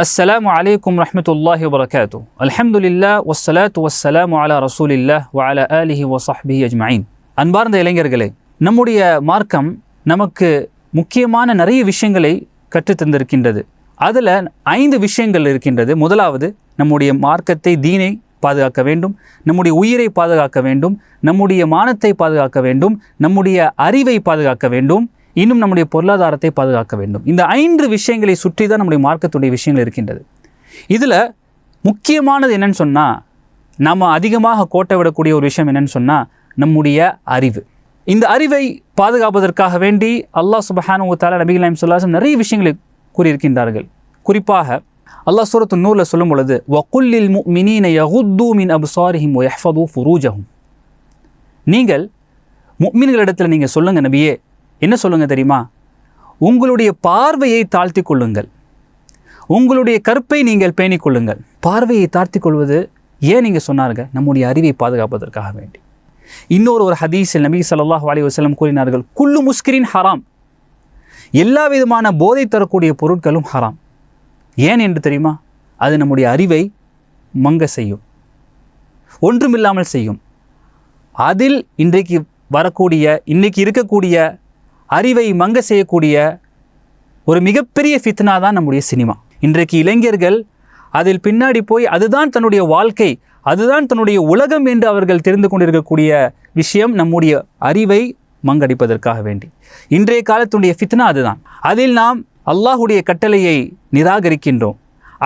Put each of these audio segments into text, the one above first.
அஸ்ஸலாம் அலைக்கும் ரஹமத்துல்லாஹி வரகாத்து அலமதுல்லா வசலாத்து வசலாம் அலா ரசூலில்லா வஅல அலிஹி வசஹ்பி அஜ்மாயின் அன்பார்ந்த இளைஞர்களே நம்முடைய மார்க்கம் நமக்கு முக்கியமான நிறைய விஷயங்களை கற்றுத்தந்திருக்கின்றது அதில் ஐந்து விஷயங்கள் இருக்கின்றது. முதலாவது நம்முடைய மார்க்கத்தை தீனை பாதுகாக்க வேண்டும் நம்முடைய உயிரை பாதுகாக்க வேண்டும் நம்முடைய மானத்தை பாதுகாக்க வேண்டும் நம்முடைய அறிவை பாதுகாக்க வேண்டும் இன்னும் நம்முடைய பொருளாதாரத்தை பாதுகாக்க வேண்டும். இந்த ஐந்து விஷயங்களை சுற்றி தான் நம்முடைய மார்க்கத்துடைய விஷயங்கள் இருக்கின்றது. இதில் முக்கியமானது என்னன்னு சொன்னால் நம்ம அதிகமாக கோட்டை விடக்கூடிய ஒரு விஷயம் என்னன்னு சொன்னால் நம்முடைய அறிவு. இந்த அறிவை பாதுகாப்பதற்காக வேண்டி அல்லாஹ் சுபஹானு தாலா நபிகள் நாயம் சொல்லாசம் நிறைய விஷயங்களை கூறியிருக்கின்றார்கள். குறிப்பாக அல்லாஹ் சூரத்து நூலில் சொல்லும் பொழுது வகுல்லில் மினீன யகுத்தூ மின் அப்சாரிஹிம் ஒயஃபது ஃபுரூஜஹும். நீங்கள் முக்மீன்களிடத்தில் நீங்கள் சொல்லுங்கள் நபியே என்ன சொல்லுங்க தெரியுமா? உங்களுடைய பார்வையை தாழ்த்தி கொள்ளுங்கள். உங்களுடைய கற்பை நீங்கள் பேணிக் கொள்ளுங்கள். பார்வையை தாழ்த்தி கொள்வது ஏன் நீங்கள் சொன்னார்கள் நம்முடைய அறிவை பாதுகாப்பதற்காக வேண்டி. இன்னொரு ஒரு ஹதீஸில் நபி சல்லாஹ் அலி வசலம் கூறினார்கள் குல்லு முஸ்கிரின் ஹராம். எல்லா விதமான போதை தரக்கூடிய பொருட்களும் ஹராம். ஏன் என்று தெரியுமா? அது நம்முடைய அறிவை மங்க செய்யும். ஒன்றுமில்லாமல் செய்யும். அதில் இன்றைக்கு வரக்கூடிய இன்றைக்கு இருக்கக்கூடிய அறிவை மங்க செய்யக்கூடிய ஒரு மிகப்பெரிய ஃபித்னா தான் நம்முடைய சினிமா இன்றைக்கு இளைஞர்கள் அதில் பின்னாடி போய் அதுதான் தன்னுடைய வாழ்க்கை அதுதான் தன்னுடைய உலகம் என்று அவர்கள் தெரிந்து கொண்டிருக்கக்கூடிய விஷயம் நம்முடைய அறிவை மங்கடிப்பதற்காக வேண்டி. இன்றைய காலத்துடைய ஃபித்னா அதுதான். அதில் நாம் அல்லாஹுடைய கட்டளையை நிராகரிக்கின்றோம்.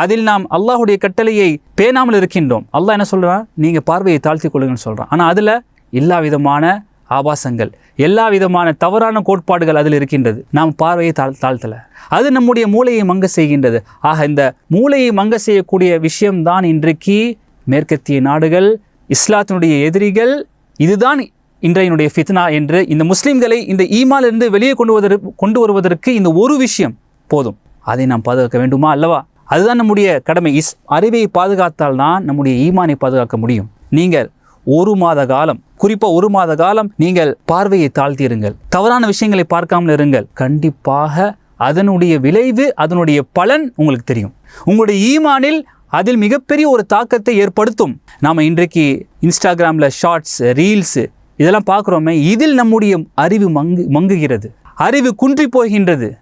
அதில் நாம் அல்லாஹுடைய கட்டளையை பேணாமல் இருக்கின்றோம். அல்லாஹ் என்ன சொல்கிறான் நீங்கள் பார்வையை தாழ்த்தி கொள்ளுங்கன்னு சொல்கிறான் ஆனால் அதில் எல்லா விதமான ஆபாசங்கள் எல்லா விதமான தவறான கோட்பாடுகள் அதில் இருக்கின்றது. நாம் பார்வையை தாழ் தாழ்த்தலை. அது நம்முடைய மூளையை மங்க செய்கின்றது. ஆக இந்த மூளையை மங்க செய்யக்கூடிய விஷயம்தான் இன்றைக்கு மேற்கத்திய நாடுகள் இஸ்லாத்தினுடைய எதிரிகள் இதுதான் இன்றையினுடைய ஃபித்னா என்று இந்த முஸ்லீம்களை இந்த ஈமாலிருந்து வெளியே கொண்டு வருவதற்கு கொண்டு வருவதற்கு இந்த ஒரு விஷயம் போதும். அதை நாம் பாதுகாக்க வேண்டுமா அல்லவா? அதுதான் நம்முடைய கடமை. இஸ் அறிவை பாதுகாத்தால் தான் நம்முடைய ஈமானை பாதுகாக்க முடியும். நீங்கள் ஒரு மாத காலம். குறிப்பாக ஒரு மாத காலம் நீங்கள் பார்வையை தாழ்த்தியிருங்கள். தவறான விஷயங்களை பார்க்காமல் இருங்கள். கண்டிப்பாக அதனுடைய விளைவு அதனுடைய பலன் உங்களுக்கு தெரியும். உங்களுடைய ஈமானில் அதில் மிகப்பெரிய ஒரு தாக்கத்தை ஏற்படுத்தும். நாம் இன்றைக்கு இன்ஸ்டாகிராமில் ஷார்ட்ஸ் ரீல்ஸு இதெல்லாம் பார்க்குறோமே. இதில் நம்முடைய அறிவு மங்கு மங்குகிறது. அறிவு குன்றி போகின்றது.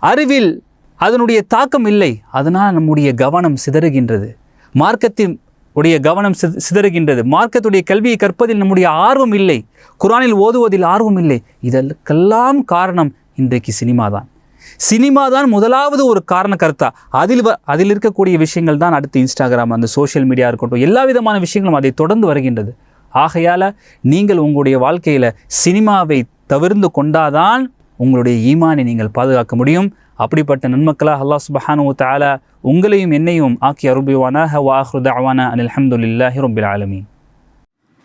அறிவில் அதனுடைய தாக்கம் இல்லை. அதனால் நம்முடைய கவனம் சிதறுகின்றது. மார்க்கத்தின் உடைய கவனம் சித- சிதறுகின்றது. மார்க்கத்துடைய கல்வியை கற்பதில் நம்முடைய ஆர்வம் இல்லை. குரானில் ஓதுவதில் ஆர்வம் இல்லை. இதற்கெல்லாம் காரணம் இன்றைக்கு சினிமா தான். சினிமா தான் முதலாவது ஒரு காரண கருத்தா அதில் வ- அதில் இருக்கக்கூடிய விஷயங்கள் தான் அடுத்து இன்ஸ்டாகிராம் அந்த சோஷியல் மீடியா இருக்கட்டும் எல்லா விதமான விஷயங்களும் அதை தொடர்ந்து வருகின்றது. ஆகையால் நீங்கள் உங்களுடைய வாழ்க்கையில் சினிமாவை தவிர்ந்து கொண்டாதான் உங்களுடைய ஈமானை நீங்கள் பாதுகாக்க முடியும். அப்படிப்பட்ட நன்மக்களாக அல்லாஹ் சுபஹானு தாலா உங்களையும் என்னையும் ஆக்கி அருபிவானாக வாஹ்ருதாவானா அனில் அஹமதுல்லாஹி ரொம்பில் ஆலமீன்.